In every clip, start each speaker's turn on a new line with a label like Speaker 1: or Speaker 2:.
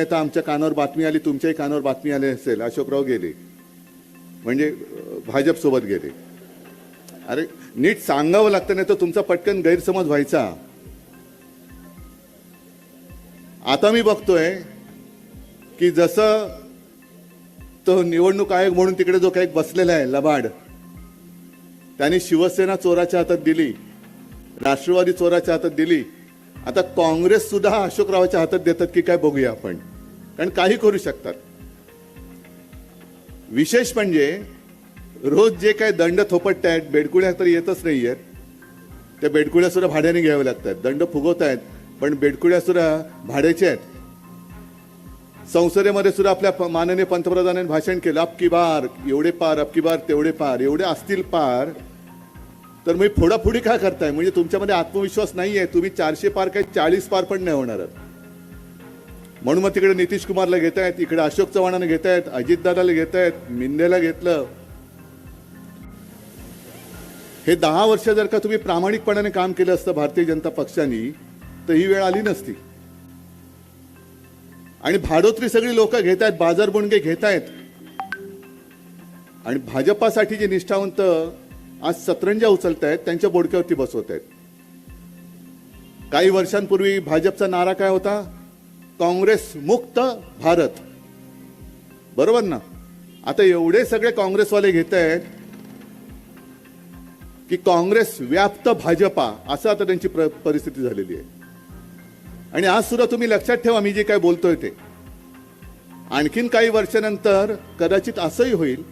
Speaker 1: आता आमच्या कानावर बातमी आली तुमच्याही कानावर बातमी आली असेल. अशोकराव गेले. म्हणजे भाजपसोबत गेले. अरे नीट सांगावं लागतं नाही तर तुमचा पटकन गैरसमज व्हायचा. आता मी बघतोय की जसं तो निवडणूक आयोग म्हणून तिकडे जो काही बसलेला आहे लबाड त्यांनी शिवसेना चोराच्या हातात दिली राष्ट्रवादी चोराच्या हातात दिली. आता काँग्रेस सुद्धा अशोकरावाच्या हातात देतात की काय बघूया आपण. कारण काही करू शकतात. विशेष म्हणजे रोज जे काय दंड थोपटतायत बेडकुळ्या तर येतच नाही आहेत त्या बेडकुळ्या सुद्धा भाड्याने घ्याव्या लागतात. दंड फुगवत आहेत पण बेडकुळ्या सुद्धा भाड्याचे आहेत. संसदेमध्ये सुद्धा आपल्या प- माननीय पंतप्रधानांनी भाषण केलं अबकी बार एवढे पार अबकी बार तेवढे पार एवढे असतील पार. तर मी फोडाफोडी काय करताय? म्हणजे तुमच्यामध्ये आत्मविश्वास नाही आहे तुम्ही चारशे पार काय चाळीस पार पण नाही होणार म्हणून मग तिकडे नितीश कुमारला घेत आहेत इकडे अशोक चव्हाणांना घेत आहेत अजितदादाला घेत आहेत मिंदेला घेतलं. हे दहा वर्ष जर का तुम्ही प्रामाणिकपणाने काम केलं असतं भारतीय जनता पक्षाने तर ही वेळ आली नसती. आणि भाडोत्री सगळी लोक घेत आहेत बाजार बुणगे घेत आहेत आणि भाजपासाठी जे निष्ठावंत आज सतरंजा उचलत आहेत त्यांच्या बोडक्यावरती बसवत आहेत. काही वर्षांपूर्वी भाजपचा नारा काय होता? काँग्रेस मुक्त भारत. बरोबर ना? आता एवढे सगळे काँग्रेसवाले घेत आहेत की काँग्रेस व्याप्त भाजपा असं आता त्यांची परिस्थिती झालेली आहे. आणि आज सुद्धा तुम्ही लक्षात ठेवा मी जे काय बोलतोय ते. आणखीन काही वर्षानंतर कदाचित असंही होईल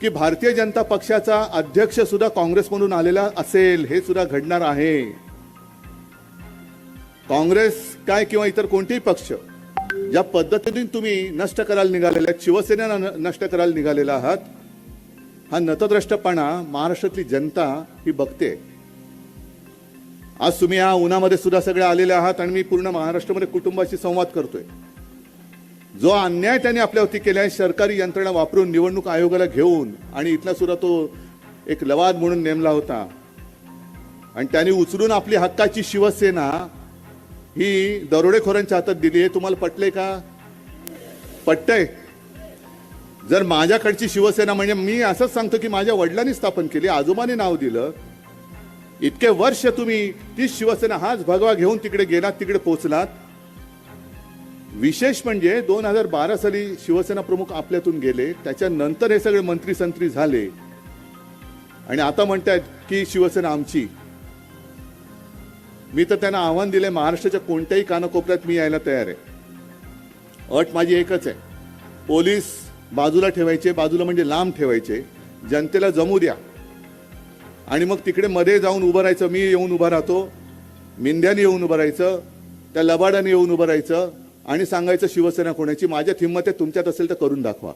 Speaker 1: की भारतीय जनता पक्षाचा अध्यक्ष सुद्धा काँग्रेसमधून आलेला असेल हे सुद्धा घडणार आहे. काँग्रेस काय किंवा इतर कोणतेही पक्ष ज्या पद्धतीने तुम्ही नष्ट करायला निघालेले आहेत शिवसेनेला न- नष्ट करायला निघालेला आहात हा नतद्रष्टपणा महाराष्ट्रातली जनता ही बघते. आज तुम्ही या उन्हामध्ये सुद्धा सगळे आलेले आहात आणि मी पूर्ण महाराष्ट्रामध्ये कुटुंबाशी संवाद करतोय. जो अन्याय त्यांनी आपल्यावरती केला आहे सरकारी यंत्रणा वापरून निवडणूक आयोगाला घेऊन आणि इथला सुद्धा तो एक लवाद म्हणून नेमला होता. आणि त्यांनी उचलून आपली हक्काची शिवसेना ही दरोडेखोरांच्या हातात दिली हे तुम्हाला पटले का? पटतंय. जर माझ्याकडची शिवसेना म्हणजे मी असंच सांगतो की माझ्या वडिलांनी स्थापन केली आजोबाने नाव दिलं इतके वर्ष तुम्ही तीच शिवसेना हाच भगवा घेऊन तिकडे गेलात तिकडे पोहोचलात. विशेष म्हणजे दोन हजार बारा साली शिवसेना प्रमुख आपल्यातून गेले त्याच्यानंतर हे सगळे मंत्री संत्री झाले. आणि आता म्हणतायत की शिवसेना आमची. मी तर त्यांना आव्हान दिले महाराष्ट्राच्या कोणत्याही कानाकोपऱ्यात मी यायला तयार आहे. अट माझी एकच आहे. पोलीस बाजूला ठेवायचे बाजूला म्हणजे लांब ठेवायचे. जनतेला जमू द्या. आणि मग तिकडे मध्ये जाऊन उभं राहायचं मी येऊन उभं राहतो मिंद्याने येऊन उभं राहायचं त्या लबाडाने येऊन उभं राहायचं आणि सांगायचं शिवसेना कोणाची माझ्यात हिंमत आहे तुमच्यात असेल तर करून दाखवा.